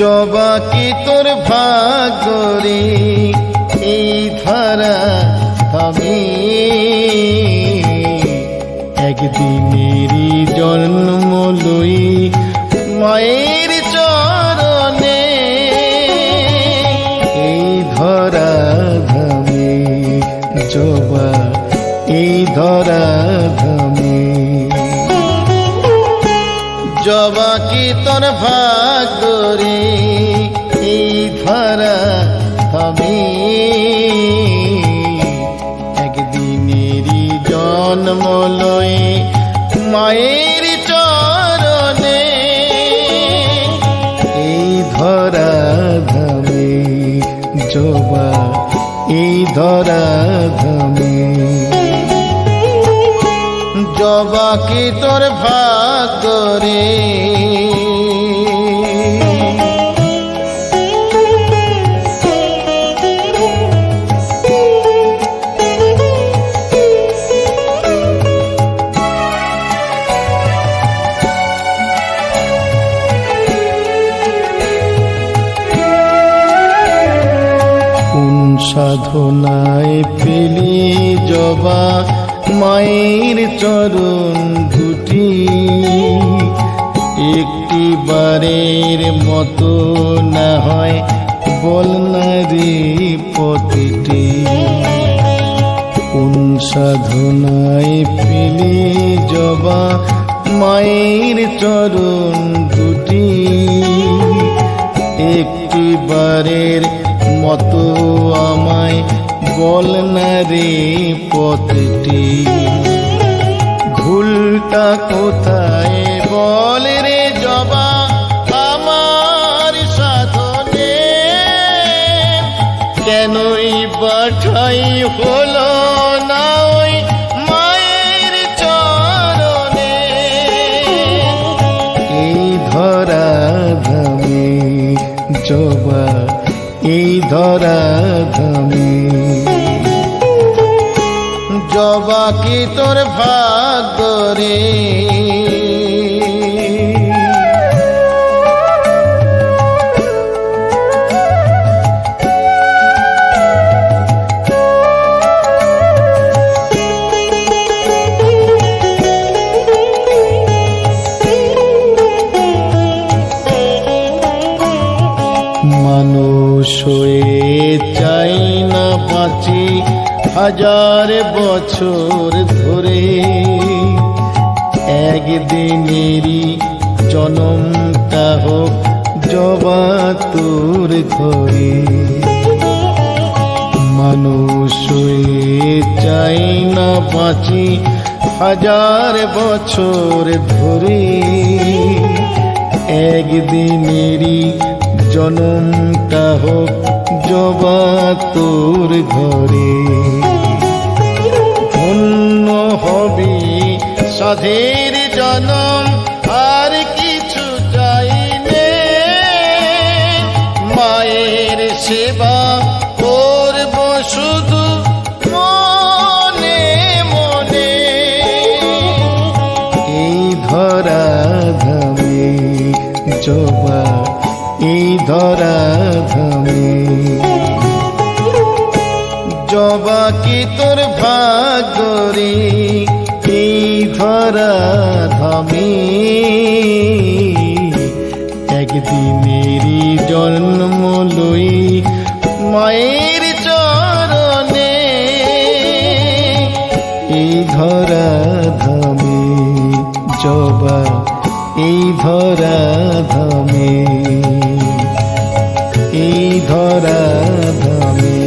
জবা কি তোর ভাগরে, এই ধারা আমি একদিনেরই জন্ম লই মায়ের চরণে, এই ধরা ধামে জবা, এই ধরা ধামে জবা কি তোর ভাগরে? এই ধরা আমি? একদিনেরই জন্ম লয়ে মায়ের চরণে। এই ধরা ধামে জবা এই ধরা ধামে জবা কি তোর ভাগরে সাধনায় পেলি জবা মায়ের চরণ দুটি একটি বারের মতো না হয় বল না রে পতিটি। কোন সাধনায় পেলি জবা মায়ের চরণ দুটি একটি বারের মতো আমায় বল না রে পথটি। ভুলটা কোথায় বল রে জবা, আমার সাধনে। কেনই বাঠাই হলো না ওই মায়ের চরণে? এই ধরা ধামে জবা, এই ধরা ধামে জবা কি তোর ভাগরে মানুষ হাজার বছর ধরে একদিনেরই জনমটা হোক জবা তোর ঘরে মানুষ চাই না বাঁচি হাজার বছর ধরে। একদিনেরই জনমটা হোক জবা তোর ঘরে। ধন্য হবি সাধের জনম এই ধরা ধামে জবা কি তোর ভাগরে? এই ধরা ধামে একদিনেরই জন্ম লই মায়ের চরণে। এই ধরা ধামে জবা এই ধরা ধামে এই ধরা ধামে